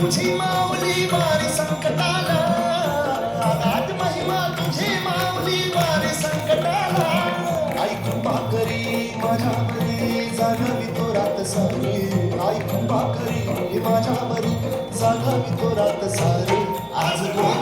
तुझी माऊली वारी संकटाला अगाध महिमा तुझी माऊली वारी संकटाला. आई कृपा करी माझ्या बरी जागावी तो रात सारी. आई कृपा करी माझ्या बरी जागावी तो रात सारी. आज कोण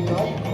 নয়